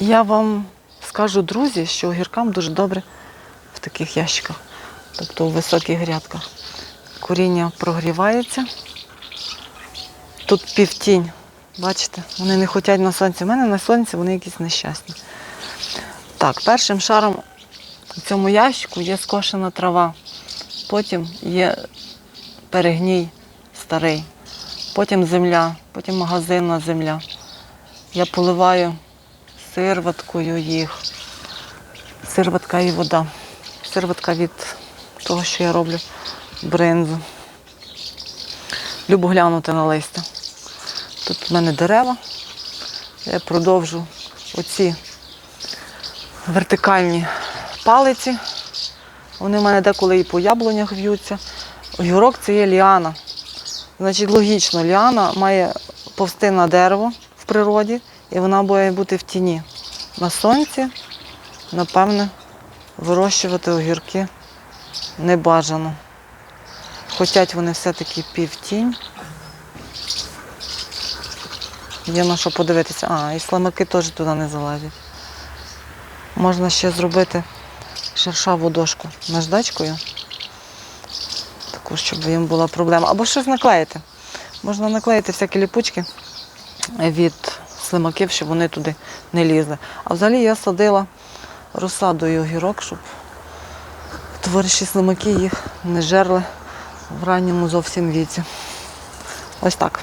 Я вам скажу, друзі, що огіркам дуже добре в таких ящиках, тобто у високих грядках. Коріння прогрівається. Тут півтінь. Бачите, вони не хочуть на сонці. У мене на сонці вони якісь нещасні. Так, першим шаром в цьому ящику є скошена трава. Потім є перегній старий, потім земля, потім магазинна земля. Я поливаю сирваткою їх. Сирватка і вода. Сирватка від того, що я роблю бринзу. Любу глянути на листя. Тут в мене дерева. Я продовжу оці вертикальні палиці. Вони в мене деколи і по яблунях в'ються. Огірок це є ліана. Значить, логічно, ліана має повсти на дерево в природі, і вона має бути в тіні. На сонці, напевне, вирощувати огірки не бажано. Хотять вони все-таки півтінь. Є на що подивитися. А, і сламаки теж туди не залазять. Можна ще зробити шершаву дошку наждачкою. Таку, щоб їм була проблема. Або щось наклеїти. Можна наклеїти всякі ліпучки від слимаків, щоб вони туди не лізли. А взагалі я садила розсадою огірок, щоб товариші слимаки їх не жерли в ранньому зовсім віці. Ось так.